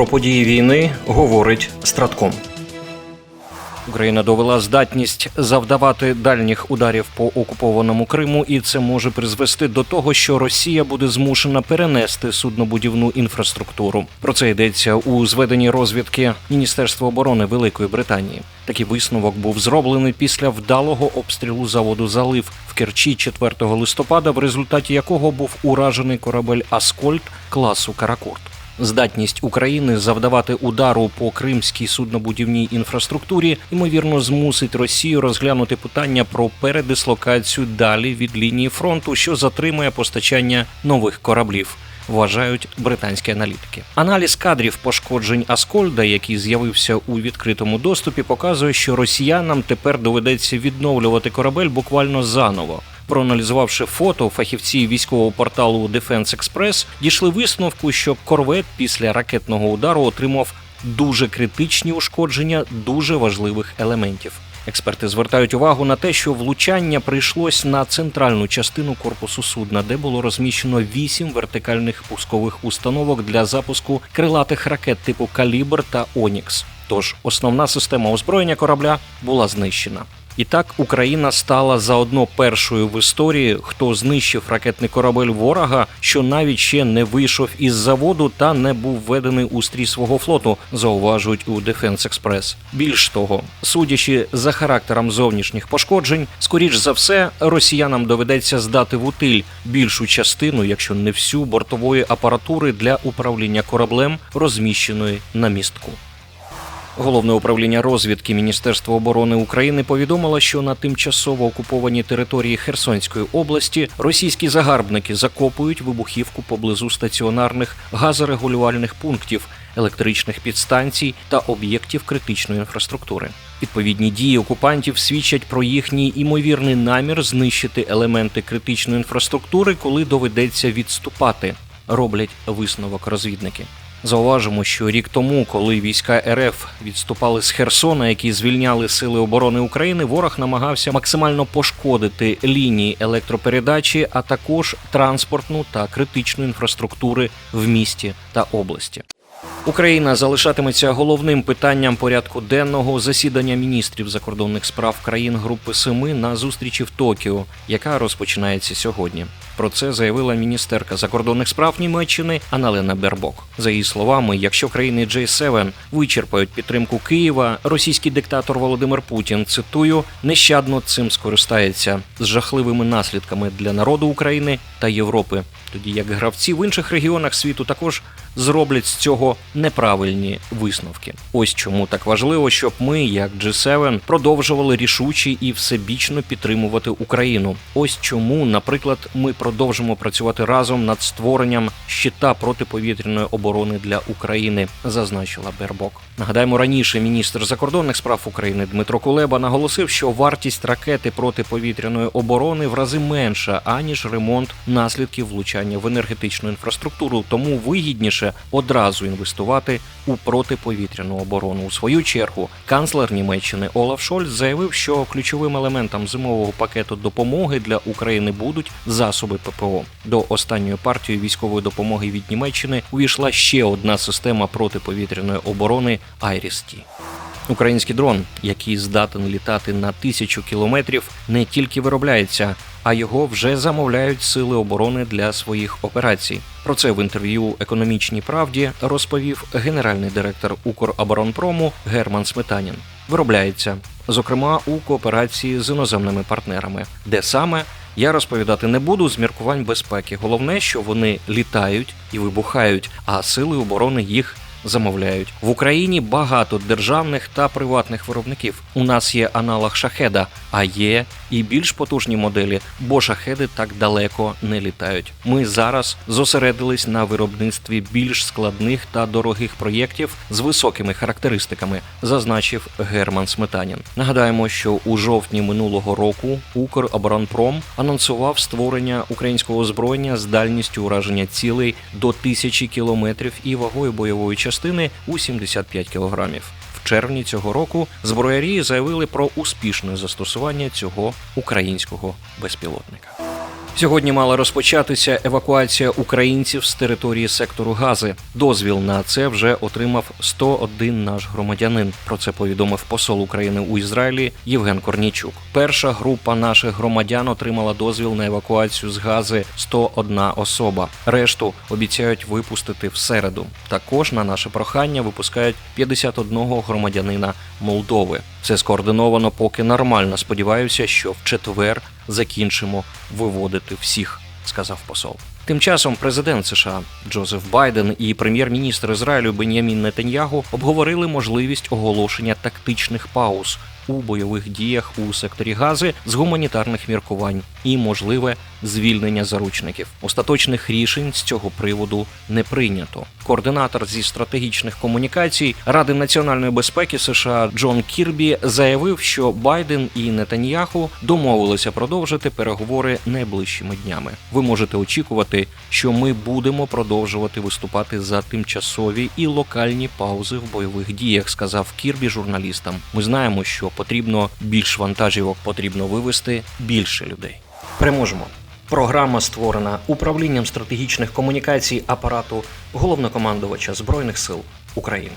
Про події війни говорить Стратком. Україна довела здатність завдавати дальніх ударів по окупованому Криму, і це може призвести до того, що Росія буде змушена перенести суднобудівну інфраструктуру. Про це йдеться у зведенні розвідки Міністерства оборони Великої Британії. Такий висновок був зроблений після вдалого обстрілу заводу Залив в Керчі 4 листопада, в результаті якого був уражений корабель Аскольд класу Каракурт. Здатність України завдавати удару по кримській суднобудівній інфраструктурі ймовірно змусить Росію розглянути питання про передислокацію далі від лінії фронту, що затримує постачання нових кораблів. Вважають британські аналітики. Аналіз кадрів пошкоджень Аскольда, який з'явився у відкритому доступі, показує, що росіянам тепер доведеться відновлювати корабель буквально заново. Проаналізувавши фото, фахівці військового порталу Defense Express дійшли висновку, що корвет після ракетного удару отримав дуже критичні ушкодження дуже важливих елементів. Експерти звертають увагу на те, що влучання прийшлось на центральну частину корпусу судна, де було розміщено вісім вертикальних пускових установок для запуску крилатих ракет типу Калібр та Онікс. Тож основна система озброєння корабля була знищена. І так Україна стала заодно першою в історії, хто знищив ракетний корабель ворога, що навіть ще не вийшов із заводу та не був введений у стрій свого флоту, зауважують у Defense Express. Більш того, судячи за характером зовнішніх пошкоджень, скоріш за все, росіянам доведеться здати в утиль більшу частину, якщо не всю бортової апаратури для управління кораблем, розміщеної на містку. Головне управління розвідки Міністерства оборони України повідомило, що на тимчасово окупованій території Херсонської області російські загарбники закопують вибухівку поблизу стаціонарних газорегулювальних пунктів, електричних підстанцій та об'єктів критичної інфраструктури. Відповідні дії окупантів свідчать про їхній імовірний намір знищити елементи критичної інфраструктури, коли доведеться відступати. Роблять висновок розвідники. Зауважимо, що рік тому, коли війська РФ відступали з Херсона, які звільняли сили оборони України, ворог намагався максимально пошкодити лінії електропередачі, а також транспортну та критичну інфраструктури в місті та області. Україна залишатиметься головним питанням порядку денного засідання міністрів закордонних справ країн Групи Семи на зустрічі в Токіо, яка розпочинається сьогодні. Про це заявила міністерка закордонних справ Німеччини Аналена Бербок. За її словами, якщо країни J7 вичерпають підтримку Києва, російський диктатор Володимир Путін цитую нещадно цим скористається з жахливими наслідками для народу України та Європи. Тоді як гравці в інших регіонах світу також зроблять з цього неправильні висновки. Ось чому так важливо, щоб ми, як G7, продовжували рішуче і всебічно підтримувати Україну. Ось чому, наприклад, ми продовжимо працювати разом над створенням щита протиповітряної оборони для України, зазначила Бербок. Нагадаємо, раніше міністр закордонних справ України Дмитро Кулеба наголосив, що вартість ракети протиповітряної оборони в рази менша аніж ремонт наслідків влучання в енергетичну інфраструктуру, тому вигідніше одразу інвестувати у протиповітряну оборону. У свою чергу канцлер Німеччини Олаф Шольц заявив, що ключовим елементом зимового пакету допомоги для України будуть засоби ППО. До останньої партії військової допомоги від Німеччини увійшла ще одна система протиповітряної оборони Айріс-Ті. Український дрон, який здатен літати на тисячу кілометрів, не тільки виробляється, а його вже замовляють сили оборони для своїх операцій. Про це в інтерв'ю економічній правді розповів генеральний директор Укроборонпрому Герман Сметанін. Виробляється, зокрема у кооперації з іноземними партнерами, де саме я розповідати не буду з міркувань безпеки. Головне, що вони літають і вибухають, а сили оборони їх замовляють в Україні багато державних та приватних виробників. У нас є аналог шахеда, а є і більш потужні моделі, бо шахеди так далеко не літають. Ми зараз зосередились на виробництві більш складних та дорогих проєктів з високими характеристиками, зазначив Герман Сметанін. Нагадаємо, що у жовтні минулого року Укроборонпром анонсував створення українського озброєння з дальністю ураження цілей до тисячі кілометрів і вагою бойової частини у 75 кілограмів. В червні цього року зброярі заявили про успішне застосування цього українського безпілотника. Сьогодні мала розпочатися евакуація українців з території сектору Гази. Дозвіл на це вже отримав 101 наш громадянин. Про це повідомив посол України у Ізраїлі Євген Корнійчук. Перша група наших громадян отримала дозвіл на евакуацію з Гази 101 особа. Решту обіцяють випустити в середу. Також на наше прохання випускають 51 громадянина Молдови. Це скоординовано поки нормально. Сподіваюся, що в четвер закінчимо виводити всіх, сказав посол. Тим часом президент США Джозеф Байден і прем'єр-міністр Ізраїлю Бен'ямін Нетаньягу обговорили можливість оголошення тактичних пауз у бойових діях у секторі Гази з гуманітарних міркувань і можливе звільнення заручників. Остаточних рішень з цього приводу не прийнято. Координатор зі стратегічних комунікацій Ради національної безпеки США Джон Кірбі заявив, що Байден і Нетаньяху домовилися продовжити переговори найближчими днями. Ви можете очікувати, що ми будемо продовжувати виступати за тимчасові і локальні паузи в бойових діях, сказав Кірбі журналістам. Ми знаємо, що потрібно більш вантажівок, потрібно вивести більше людей. Переможемо. Програма створена управлінням стратегічних комунікацій апарату головнокомандувача збройних сил України.